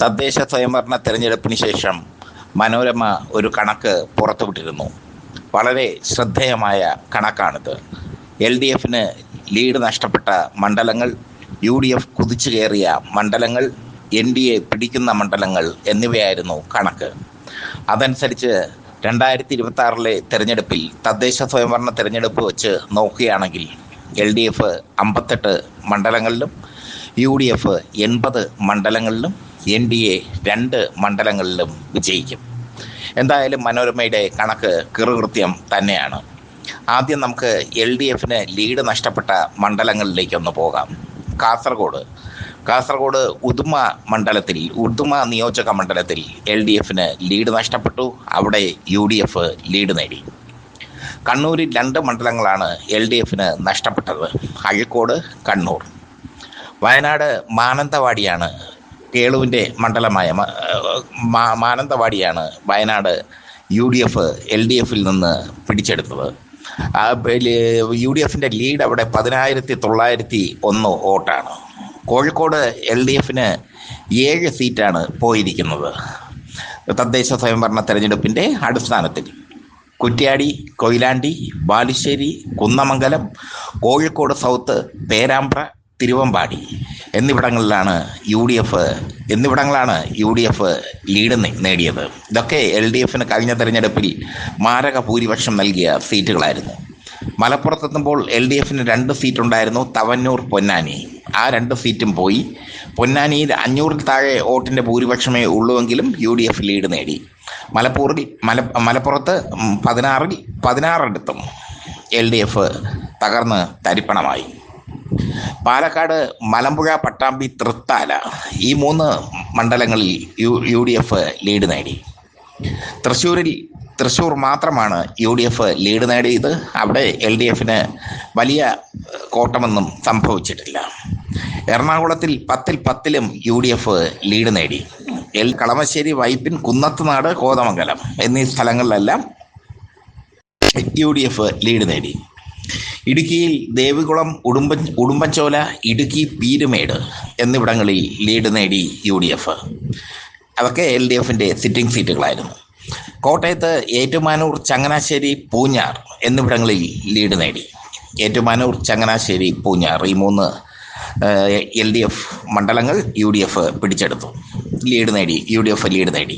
തദ്ദേശ സ്വയംഭരണ തെരഞ്ഞെടുപ്പിന് ശേഷം മനോരമ ഒരു കണക്ക് പുറത്തുവിട്ടിരുന്നു. വളരെ ശ്രദ്ധേയമായ കണക്കാണിത്. എൽ ഡി എഫിന് ലീഡ് നഷ്ടപ്പെട്ട മണ്ഡലങ്ങൾ യു ഡി എഫ് കുതിച്ചു കയറിയ മണ്ഡലങ്ങൾ എൻ ഡി എ പിടിക്കുന്ന മണ്ഡലങ്ങൾ എന്നിവയായിരുന്നു കണക്ക്. അതനുസരിച്ച് രണ്ടായിരത്തി ഇരുപത്തി ആറിലെ തെരഞ്ഞെടുപ്പിൽ തദ്ദേശ സ്വയംഭരണ തെരഞ്ഞെടുപ്പ് വെച്ച് നോക്കുകയാണെങ്കിൽ എൽ ഡി എഫ് അമ്പത്തെട്ട് മണ്ഡലങ്ങളിലും യു ഡി എഫ് എൺപത് മണ്ഡലങ്ങളിലും എൻ ഡി എ രണ്ട് മണ്ഡലങ്ങളിലും വിജയിക്കും. എന്തായാലും മനോരമയുടെ കണക്ക് കിറുകൃത്യം തന്നെയാണ്. ആദ്യം നമുക്ക് എൽ ഡി എഫിന് ലീഡ് നഷ്ടപ്പെട്ട മണ്ഡലങ്ങളിലേക്കൊന്ന് പോകാം. കാസർഗോഡ്. കാസർഗോഡ് ഉദുമ മണ്ഡലത്തിൽ ഉദുമ നിയോജക മണ്ഡലത്തിൽ എൽ ഡി എഫിന് ലീഡ് നഷ്ടപ്പെട്ടു. അവിടെ യു ഡി എഫ് ലീഡ് നേടി. കണ്ണൂരിൽ രണ്ട് മണ്ഡലങ്ങളാണ് എൽ ഡി എഫിന് നഷ്ടപ്പെട്ടത്. അഴീക്കോട് കണ്ണൂർ. വയനാട് മാനന്തവാടിയാണ് കേളുവിന്റെ മണ്ഡലമായ മാനന്തവാടിയാണ് Wayanad U D F L D എഫിൽ നിന്ന് പിടിച്ചെടുത്തത്. യു ഡി എഫിന്റെ ലീഡ് അവിടെ പതിനായിരത്തി തൊള്ളായിരത്തി ഒന്ന് വോട്ടാണ്. കോഴിക്കോട് എൽ ഡി എഫിന് ഏഴ് സീറ്റാണ് പോയിരിക്കുന്നത്. തദ്ദേശ സ്വയംഭരണ തെരഞ്ഞെടുപ്പിന്റെ അടിസ്ഥാനത്തിൽ കുറ്റ്യാടി കൊയിലാണ്ടി ബാലുശ്ശേരി കുന്നമംഗലം കോഴിക്കോട് സൗത്ത് പേരാമ്പ്ര തിരുവമ്പാടി എന്നിവിടങ്ങളിലാണ് യു ഡി എഫ് എന്നിവിടങ്ങളാണ് യു ഡി എഫ് ലീഡ് നേടിയത്. ഇതൊക്കെ എൽ ഡി എഫിന് കഴിഞ്ഞ തെരഞ്ഞെടുപ്പിൽ മാരക ഭൂരിപക്ഷം നൽകിയ സീറ്റുകളായിരുന്നു. മലപ്പുറത്തെത്തുമ്പോൾ എൽ ഡി എഫിന് രണ്ട് സീറ്റുണ്ടായിരുന്നു തവന്നൂർ പൊന്നാനി. ആ രണ്ട് സീറ്റും പോയി. പൊന്നാനിയിൽ അഞ്ഞൂറിൽ താഴെ വോട്ടിന്റെ ഭൂരിപക്ഷമേ ഉള്ളുവെങ്കിലും യു ഡി എഫ് ലീഡ് നേടി. മലപ്പൂറിൽ മല മലപ്പുറത്ത് പതിനാറിൽ പതിനാറിടത്തും എൽ ഡി എഫ് തകർന്ന് തരിപ്പണമായി. പാലക്കാട് മലമ്പുഴ പട്ടാമ്പി തൃത്താല ഈ മൂന്ന് മണ്ഡലങ്ങളിൽ U U D F lead നേടി. തൃശ്ശൂരിൽ തൃശ്ശൂർ മാത്രമാണ് യു ഡി എഫ് ലീഡ് നേടിയത്. അവിടെ എൽ ഡി എഫിന് വലിയ കോട്ടമൊന്നും സംഭവിച്ചിട്ടില്ല. എറണാകുളത്തിൽ പത്തിൽ പത്തിലും യു ഡി എഫ് ലീഡ് നേടി. എൽ കളമശ്ശേരി വൈപ്പിൻ കുന്നത്തുനാട് കോതമംഗലം എന്നീ സ്ഥലങ്ങളിലെല്ലാം യു ഡി എഫ് ലീഡ് നേടി. ഇടുക്കിയിൽ ദേവികുളം ഉടുമ്പ ഉടുമ്പച്ചോല ഇടുക്കി പീരുമേട് എന്നിവിടങ്ങളിൽ ലീഡ് നേടി യു ഡി എഫ് അതൊക്കെ എൽ ഡി എഫിന്റെ സിറ്റിംഗ് സീറ്റുകളായിരുന്നു. കോട്ടയത്ത് ഏറ്റുമാനൂർ ചങ്ങനാശ്ശേരി പൂഞ്ഞാർ എന്നിവിടങ്ങളിൽ ലീഡ് നേടി. ഏറ്റുമാനൂർ ചങ്ങനാശ്ശേരി പൂഞ്ഞാർ ഈ മൂന്ന് എൽ ഡി എഫ് മണ്ഡലങ്ങൾ യു ഡി എഫ് പിടിച്ചെടുത്തു. ലീഡ് നേടി യു ഡി എഫ് ലീഡ് നേടി.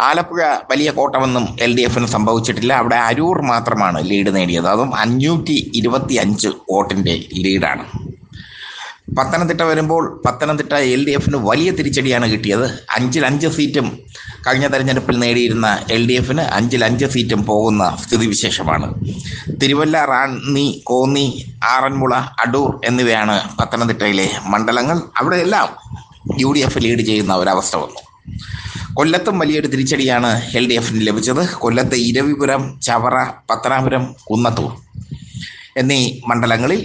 ആലപ്പുഴ വലിയ കോട്ടമൊന്നും എൽ ഡി എഫിന് സംഭവിച്ചിട്ടില്ല. അവിടെ അരൂർ മാത്രമാണ് ലീഡ് നേടിയത്. അതും അഞ്ഞൂറ്റി ഇരുപത്തി അഞ്ച് വോട്ടിന്റെ ലീഡാണ്. പത്തനംതിട്ട വരുമ്പോൾ പത്തനംതിട്ട എൽ ഡി എഫിന് വലിയ തിരിച്ചടിയാണ് കിട്ടിയത്. അഞ്ചിൽ അഞ്ച് സീറ്റും കഴിഞ്ഞ തെരഞ്ഞെടുപ്പിൽ നേടിയിരുന്ന എൽ ഡി എഫിന് അഞ്ചിൽ അഞ്ച് സീറ്റും പോകുന്ന സ്ഥിതിവിശേഷമാണ് തിരുവല്ല റാന്നി കോന്നി ആറന്മുള അടൂർ എന്നിവയാണ് പത്തനംതിട്ടയിലെ മണ്ഡലങ്ങൾ. അവിടെയെല്ലാം യു ഡി എഫ് ലീഡ് ചെയ്യുന്ന ഒരവസ്ഥ വന്നു. കൊല്ലത്തും വലിയൊരു തിരിച്ചടിയാണ് എൽ ഡി എഫിന് ലഭിച്ചത്. കൊല്ലത്തെ ഇരവിപുരം ചവറ പത്തനാപുരം കുന്നത്തൂർ എന്നീ മണ്ഡലങ്ങളിൽ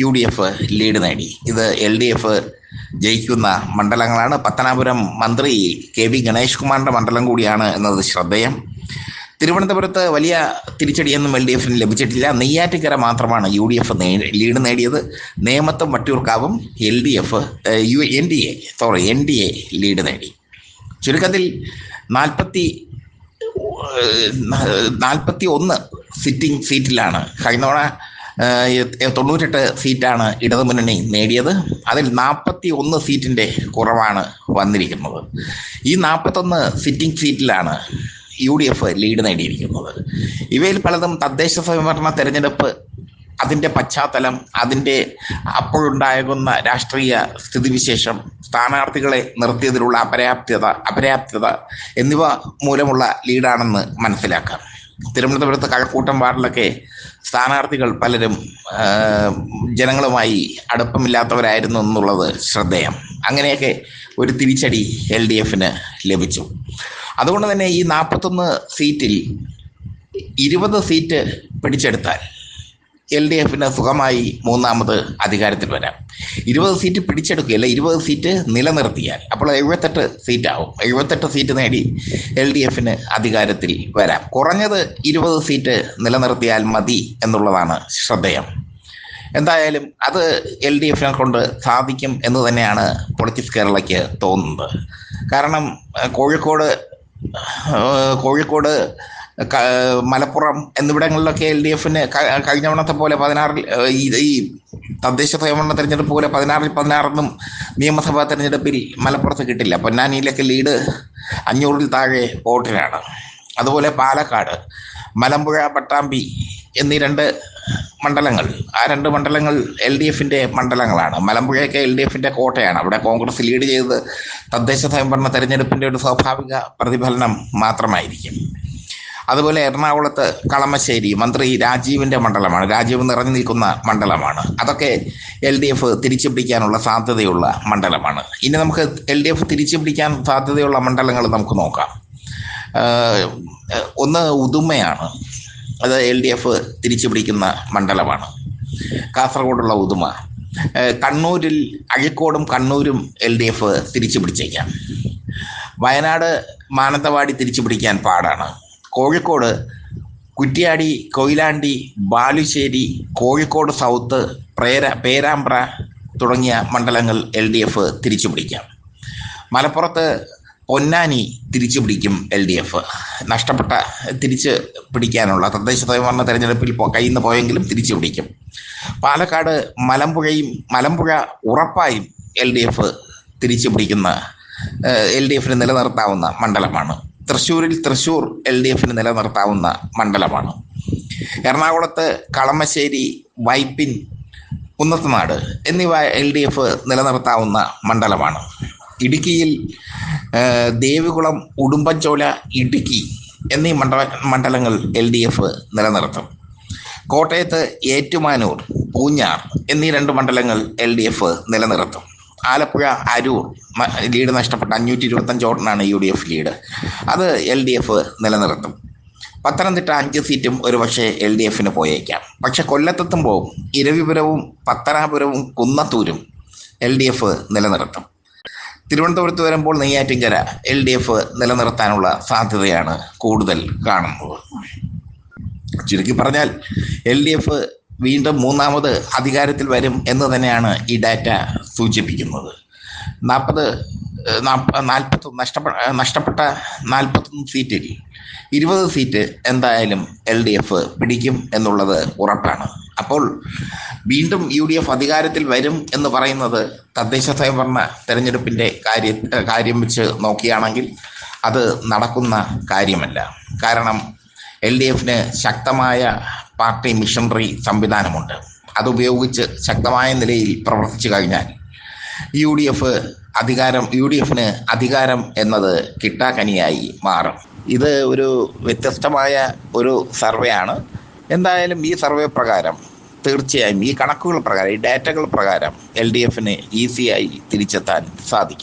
യു ഡി എഫ് ലീഡ് നേടി. ഇത് എൽ ഡി എഫ് ജയിക്കുന്ന മണ്ഡലങ്ങളാണ്. പത്തനാപുരം മന്ത്രി കെ വി ഗണേഷ് കുമാറിന്റെ മണ്ഡലം കൂടിയാണ് എന്നത് ശ്രദ്ധേയം. തിരുവനന്തപുരത്ത് വലിയ തിരിച്ചടിയൊന്നും എൽ ഡി എഫിന് ലഭിച്ചിട്ടില്ല. നെയ്യാറ്റിക്കര മാത്രമാണ് യു ഡി എഫ് ലീഡ് നേടിയത്. നേമത്തും വട്ടിയൂർക്കാവും L D F U N D A sorry N D A lead നേടി. ചുരുക്കത്തിൽ നാൽപ്പത്തി നാൽപ്പത്തി ഒന്ന് സിറ്റിംഗ് സീറ്റിലാണ്. കഴിഞ്ഞ തൊണ്ണൂറ്റെട്ട് സീറ്റാണ് ഇടതുമുന്നണി നേടിയത്. അതിൽ നാൽപ്പത്തി ഒന്ന് സീറ്റിന്റെ കുറവാണ് വന്നിരിക്കുന്നത്. ഈ നാൽപ്പത്തൊന്ന് സിറ്റിംഗ് സീറ്റിലാണ് യു ഡി എഫ് ലീഡ് നേടിയിരിക്കുന്നത്. ഇവയിൽ പലതും തദ്ദേശ സ്വയംഭരണ തെരഞ്ഞെടുപ്പ് അതിന്റെ പശ്ചാത്തലം അതിന്റെ അപ്പോഴുണ്ടാകുന്ന രാഷ്ട്രീയ സ്ഥിതിവിശേഷം സ്ഥാനാർത്ഥികളെ നിർത്തിയതിലുള്ള അപര്യാപ്തത അപര്യാപ്തത എന്നിവ മൂലമുള്ള ലീഡാണെന്ന് മനസ്സിലാക്കാം. തിരുവനന്തപുരത്ത് കഴക്കൂട്ടം വാർഡിലൊക്കെ സ്ഥാനാർത്ഥികൾ പലരും ജനങ്ങളുമായി അടുപ്പമില്ലാത്തവരായിരുന്നു എന്നുള്ളത് ശ്രദ്ധേയം. അങ്ങനെയൊക്കെ ഒരു തിരിച്ചടി എൽ ഡി എഫിന് ലഭിച്ചു. അതുകൊണ്ട് തന്നെ ഈ നാൽപ്പത്തൊന്ന് സീറ്റിൽ ഇരുപത് സീറ്റ് പിടിച്ചെടുത്താൽ എൽ ഡി എഫിന് സുഖമായി മൂന്നാമത് അധികാരത്തിൽ വരാം. ഇരുപത് സീറ്റ് പിടിച്ചെടുക്കുകയല്ല ഇരുപത് സീറ്റ് നിലനിർത്തിയാൽ. അപ്പോൾ എഴുപത്തെട്ട് സീറ്റാവും. എഴുപത്തെട്ട് സീറ്റ് നേടി എൽ ഡി എഫിന് അധികാരത്തിൽ വരാം. കുറഞ്ഞത് ഇരുപത് സീറ്റ് നിലനിർത്തിയാൽ മതി എന്നുള്ളതാണ് ശ്രദ്ധേയം. എന്തായാലും അത് എൽ ഡി എഫിനെ കൊണ്ട് സാധിക്കും എന്ന് തന്നെയാണ് പൊളിറ്റിക്സ് കേരളയ്ക്ക് തോന്നുന്നത്. കാരണം കോഴിക്കോട് കോഴിക്കോട് മലപ്പുറം എന്നിവിടങ്ങളിലൊക്കെ എൽ ഡി എഫിന് കഴിഞ്ഞ തവണത്തെ പോലെ പതിനാറിൽ ഈ തദ്ദേശ സ്വയംഭരണ തെരഞ്ഞെടുപ്പ് പോലെ പതിനാറിൽ പതിനാറൊന്നും നിയമസഭാ തെരഞ്ഞെടുപ്പിൽ മലപ്പുറത്ത് കിട്ടില്ല. പൊന്നാനിയിലൊക്കെ ലീഡ് അഞ്ഞൂറിൽ താഴെ വോട്ടിനാണ്. അതുപോലെ പാലക്കാട് മലമ്പുഴ പട്ടാമ്പി എന്നീ രണ്ട് മണ്ഡലങ്ങൾ ആ രണ്ട് മണ്ഡലങ്ങൾ എൽ ഡി എഫിന്റെ മണ്ഡലങ്ങളാണ്. മലമ്പുഴയൊക്കെ എൽ ഡി എഫിന്റെ കോട്ടയാണ്. അവിടെ കോൺഗ്രസ് ലീഡ് ചെയ്ത് തദ്ദേശ സ്വയംഭരണ തെരഞ്ഞെടുപ്പിന്റെ ഒരു സ്വാഭാവിക പ്രതിഫലനം മാത്രമായിരിക്കും. അതുപോലെ എറണാകുളത്ത് കളമശ്ശേരി മന്ത്രി രാജീവിന്റെ മണ്ഡലമാണ്. രാജീവ് നിറഞ്ഞു നിൽക്കുന്ന മണ്ഡലമാണ്. അതൊക്കെ എൽ ഡി എഫ് തിരിച്ചു പിടിക്കാനുള്ള സാധ്യതയുള്ള മണ്ഡലമാണ്. ഇനി നമുക്ക് എൽ ഡി എഫ് തിരിച്ചു പിടിക്കാൻ സാധ്യതയുള്ള മണ്ഡലങ്ങൾ നമുക്ക് നോക്കാം. ഒന്ന് ഉദുമയാണ്. അത് എൽ ഡി എഫ് തിരിച്ചു പിടിക്കുന്ന മണ്ഡലമാണ്. കാസർഗോഡുള്ള ഉദുമ. കണ്ണൂരിൽ അഴിക്കോടും കണ്ണൂരും എൽ ഡി എഫ് തിരിച്ചു പിടിച്ചേക്കാം വയനാട് മാനന്തവാടി തിരിച്ചു പിടിക്കാൻ പാടാണ്. കോഴിക്കോട് കുറ്റ്യാടി കൊയിലാണ്ടി ബാലുശ്ശേരി കോഴിക്കോട് സൗത്ത് പ്രേര പേരാമ്പ്ര തുടങ്ങിയ മണ്ഡലങ്ങൾ എൽ ഡി എഫ് തിരിച്ചു പിടിക്കാം മലപ്പുറത്ത് പൊന്നാനി തിരിച്ചു പിടിക്കും എൽ ഡി എഫ്. നഷ്ടപ്പെട്ട തിരിച്ച് പിടിക്കാനുള്ള തദ്ദേശ സ്വയംഭരണ തെരഞ്ഞെടുപ്പിൽ കയ്യിൽ നിന്ന് പോയെങ്കിലും തിരിച്ചു പിടിക്കും പാലക്കാട് മലമ്പുഴയും മലമ്പുഴ ഉറപ്പായും എൽ ഡി എഫ് തിരിച്ചു പിടിക്കുന്ന എൽ ഡി എഫിന് നിലനിർത്താവുന്ന മണ്ഡലമാണ്. തൃശ്ശൂരിൽ തൃശ്ശൂർ എൽ ഡി എഫിന് നിലനിർത്താവുന്ന മണ്ഡലമാണ്. എറണാകുളത്ത് കളമശ്ശേരി വൈപ്പിൻ കുന്നത്തനാട് എന്നിവ എൽ ഡി എഫ് നിലനിർത്താവുന്ന മണ്ഡലമാണ്. ഇടുക്കിയിൽ ദേവികുളം ഉടുമ്പൻചോല ഇടുക്കി എന്നീ മണ്ഡല മണ്ഡലങ്ങൾ എൽ ഡി എഫ് നിലനിർത്തും. കോട്ടയത്ത് ഏറ്റുമാനൂർ പൂഞ്ഞാർ എന്നീ രണ്ട് മണ്ഡലങ്ങൾ എൽ ഡി എഫ് നിലനിർത്തും. ആലപ്പുഴ അരൂർ ലീഡ് നഷ്ടപ്പെട്ട അഞ്ഞൂറ്റി ഇരുപത്തഞ്ച് വോട്ടിനാണ് യു ഡി എഫ് ലീഡ്. അത് എൽ ഡി എഫ് നിലനിർത്തും. പത്തനംതിട്ട അഞ്ച് സീറ്റും ഒരുപക്ഷെ എൽ ഡി എഫിന് പോയേക്കാം. പക്ഷെ കൊല്ലത്തെത്തുമ്പോൾ ഇരവിപുരവും പത്തനാപുരവും കുന്നത്തൂരും എൽ ഡി എഫ് നിലനിർത്തും. തിരുവനന്തപുരത്ത് വരുമ്പോൾ നെയ്യാറ്റിൻകര എൽ ഡി എഫ് നിലനിർത്താനുള്ള സാധ്യതയാണ് കൂടുതൽ കാണുന്നത്. ചുരുക്കി പറഞ്ഞാൽ എൽ ഡി എഫ് വീണ്ടും മൂന്നാമത് അധികാരത്തിൽ വരും എന്ന് തന്നെയാണ് ഈ ഡാറ്റ സൂചിപ്പിക്കുന്നത്. നാൽപ്പത് നാൽപ്പത്തി നഷ്ടപ്പെട്ട നഷ്ടപ്പെട്ട നാൽപ്പത്തൊന്ന് സീറ്റിൽ ഇരുപത് സീറ്റ് എന്തായാലും എൽ ഡി എഫ് പിടിക്കും എന്നുള്ളത് ഉറപ്പാണ്. അപ്പോൾ വീണ്ടും യു ഡി എഫ് അധികാരത്തിൽ വരും എന്ന് പറയുന്നത് തദ്ദേശ സ്വയംഭരണ തെരഞ്ഞെടുപ്പിന്റെ കാര്യ കാര്യം വെച്ച് നോക്കുകയാണെങ്കിൽ അത് നടക്കുന്ന കാര്യമല്ല. കാരണം എൽ ഡി എഫിന് ശക്തമായ പാർട്ടി മിഷണറി സംവിധാനമുണ്ട്. അതുപയോഗിച്ച് ശക്തമായ നിലയിൽ പ്രവർത്തിച്ചു കഴിഞ്ഞാൽ യു ഡി എഫ് അധികാരം യു ഡി എഫിന് അധികാരം എന്നത് കിട്ടാക്കനിയായി മാറും. ഇത് ഒരു വ്യത്യസ്തമായ ഒരു സർവേ ആണ് എന്തായാലും ഈ സർവേ പ്രകാരം തീർച്ചയായും ഈ കണക്കുകൾ പ്രകാരം ഈ ഡാറ്റകൾ പ്രകാരം എൽ ഡി എഫിന് ഈസിയായി തിരിച്ചെത്താൻ സാധിക്കും.